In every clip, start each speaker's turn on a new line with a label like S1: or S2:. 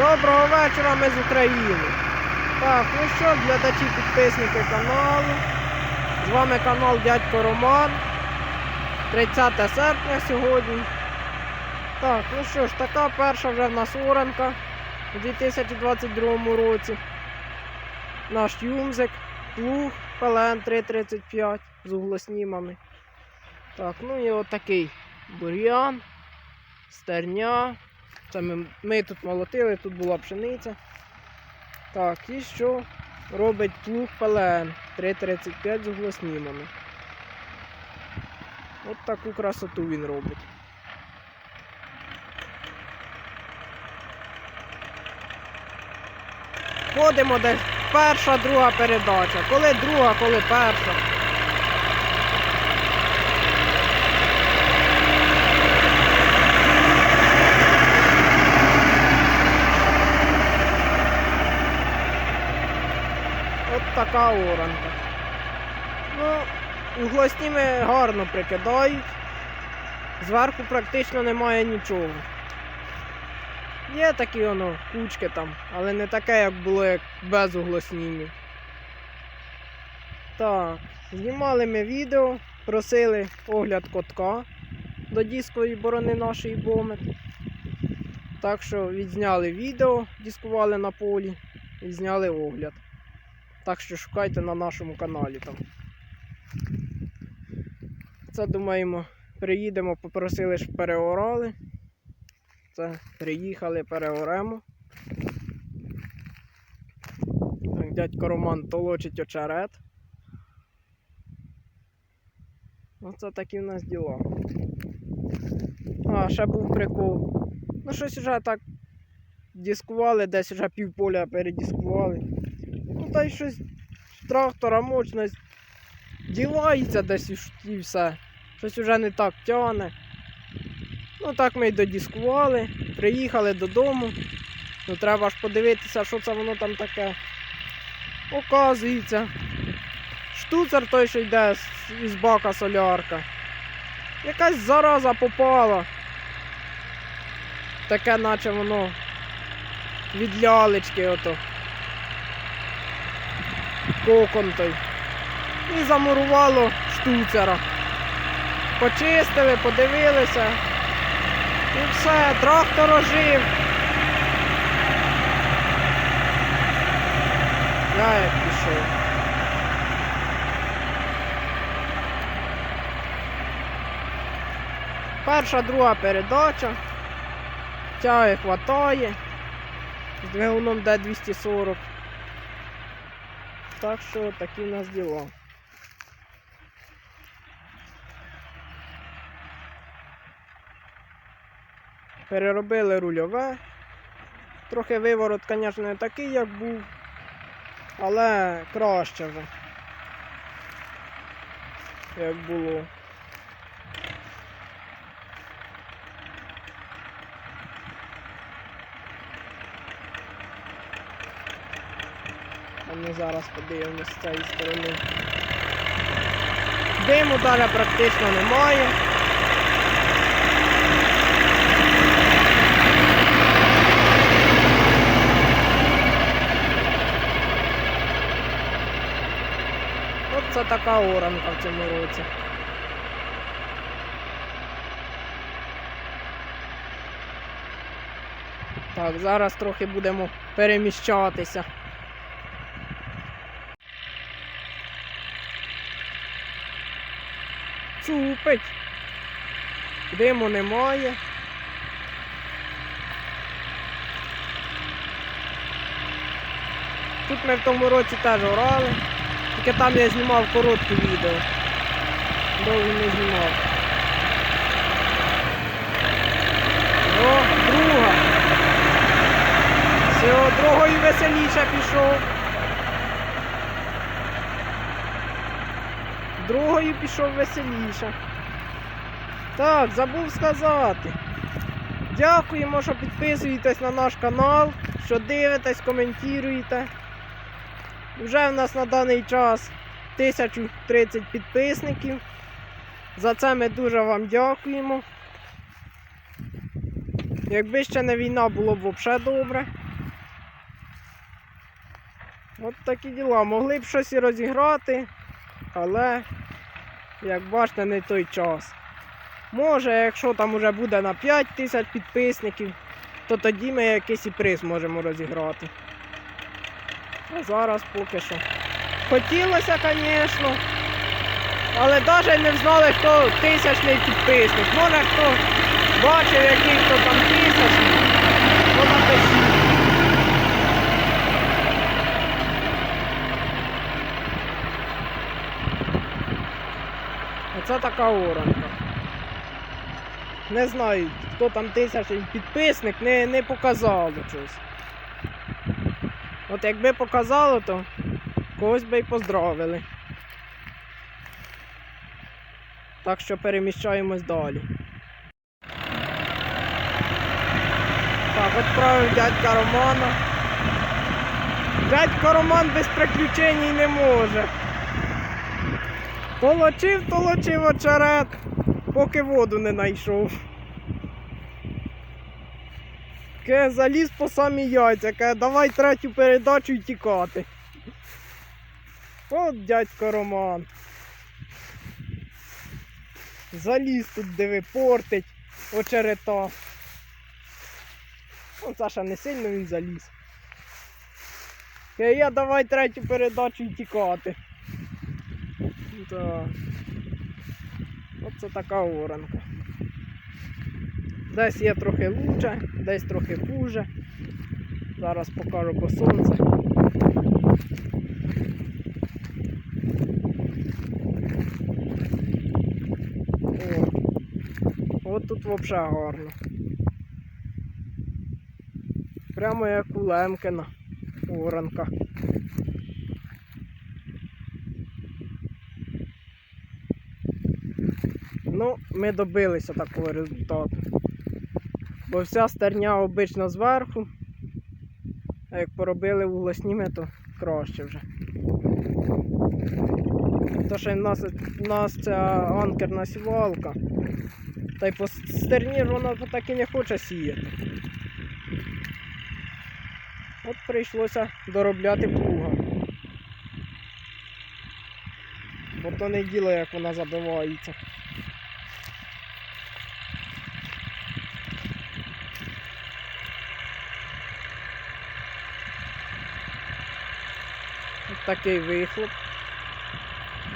S1: Доброго вечора, ми з України. Так, ну що, глядачі, підписники каналу. З вами канал Дядько Роман. 30 серпня сьогодні. Так, ну що ж, така перша вже в нас оранка у 2022 році. Наш юмзик, плуг ПЛН 335 з углоснімами. Так, ну і отакий бур'ян, стерня. Це ми, ми тут молотили, тут була пшениця. Так, і що робить плуг ПЛН 335 з углоснімами. От таку красоту він робить. Ходимо десь перша, друга передача. Коли друга, коли перша. От така оранка. Ну, углосніми гарно прикидають. Зверху практично немає нічого. Є такі воно кучки там, але не таке, як було як без углоснімів. Так, знімали ми відео, просили огляд котка до дискової борони нашої бомет. Так що відзняли відео, дискували на полі і зняли огляд. Так що шукайте на нашому каналі там. Це думаємо, приїдемо, попросили, щоб переорали. Це приїхали, переоремо. Так, дядько Роман толочить очерет. Оце такі в нас діла. А, ще був прикол. Ну щось вже так дискували, десь вже півполя передіскували. Та й щось трактора мощність дівається десь і все. Щось вже не так тягне. Ну так ми й додіскували, приїхали додому. Ну треба ж подивитися, що це воно там таке. Оказується. Штуцер той, що йде із бака солярка. Якась зараза попала. Таке, наче воно від лялечки ото. Кокон той. І замурувало штуцера. Почистили, подивилися. І все, трактор ожив. Я як пішов. Перша, друга передача. Тяги хватає. З двигуном Д240. Так що такі в нас діла. Переробили рульове. Трохи виворот, звісно, не такий, як був, але краще вже. Як було. А ми зараз подивимося з цієї сторони. Диму далі практично немає. От це така оранка в цьому році. Так, зараз трохи будемо переміщатися. Цупить. Диму немає. Тут ми в тому році теж орали. Тільки там я знімав коротке відео. Довго не знімав. О, друга. Все, другою веселіше пішов. Другою пішов веселіше. Так, забув сказати. Дякуємо, що підписуєтесь на наш канал, що дивитесь, коментуєте. Вже в нас на даний час 1030 підписників. За це ми дуже вам дякуємо. Якби ще не війна, було б взагалі добре. От такі діла. Могли б щось і розіграти, але, як бачите, не той час. Може, якщо там уже буде на 5 тисяч підписників, то тоді ми якийсь і приз можемо розіграти. А зараз поки що. Хотілося, звісно. Але навіть не знали, хто тисячний підписник. Може хто бачив, який хто там тисячний, то напишіть. Оце така оранка. Не знаю, хто там тисячний підписник, не, не показало щось. От якби показало, то когось би й поздравили. Так що переміщаємось далі. Так, відправив дядька Романа. Дядько Роман без приключень не може. Толочив, толочив очерет, поки воду не знайшов. Ке заліз по самі яйця, каже, давай третю передачу і тікати. От дядько Роман. Заліз тут, диви, портить очерета. Ну, Саша не сильно він заліз. Я давай третю передачу і тікати. Так. Оце така оранка. Десь є трохи лучше, десь трохи хуже. Зараз покажу по сонце. О, от тут взагалі гарно. Прямо як у Лемкина оранка. Ну, ми добилися такого результату. Бо вся стерня обично зверху, а як поробили вуглесніми, то краще вже. То що в нас, в нас ця анкерна сівалка. Та й по стерні вона так і не хоче сіяти. От прийшлося доробляти плуга. Бо то не діло, як вона забивається. Такий вихлоп.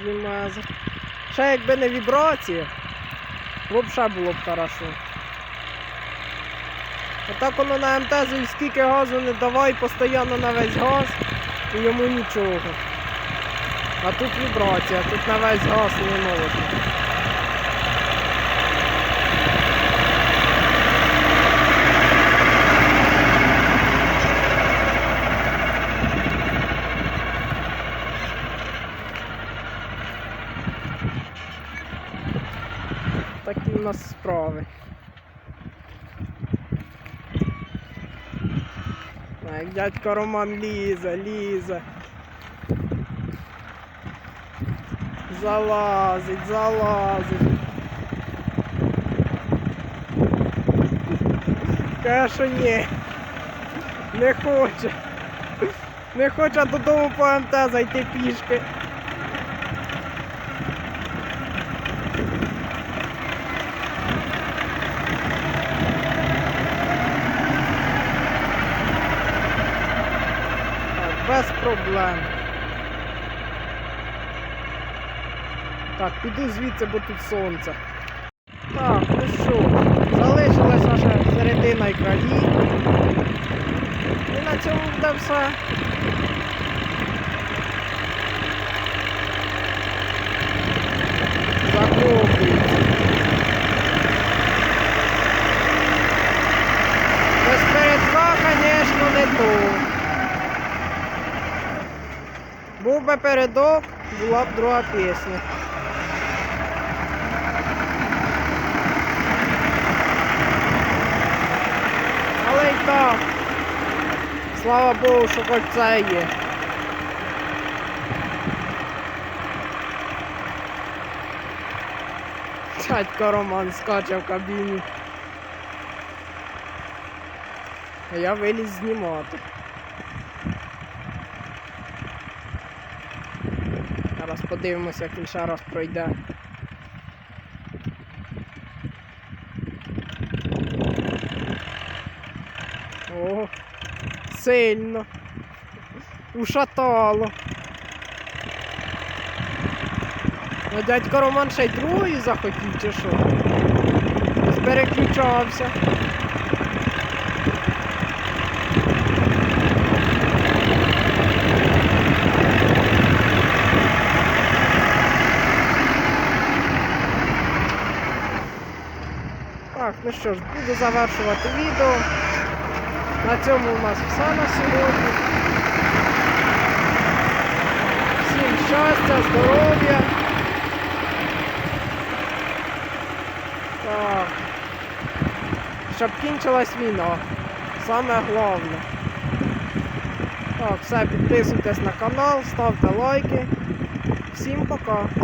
S1: Зімаза. Ще якби не вібрація, взагалі було б хорошо. Отак воно на МТЗ і скільки газу не давай, постійно на весь газ і йому нічого. А тут вібрація, тут на весь газ не можна. Такі в нас справи. Так, дядько Роман лізе, лізе. Залазить, залазить. Каже, що ні. Не хоче. Не хоче додому по МТ зайти пішки. Так, без проблем. Так, піду звідси, бо тут сонце. Так, ну що, залишилась наша середина і краї. І на цьому буде все. Захоплюється. Без передка, звісно, не то. Був би передок, була б друга пісня. Але й так. Слава Богу, що це є. Дядько Роман скаче в кабіні. А я виліз знімати. Зараз подивимося, як він ще раз пройде. О, сильно. Ушатало. А дядько Роман ще й другий захотів, чи що? Переключався. Так, ну що ж, буду завершувати відео. На цьому у нас все на сьогодні. Всім щастя, здоров'я. Так. Щоб кінчилась війна. Саме головне. Так, все, підписуйтесь на канал, ставте лайки. Всім пока.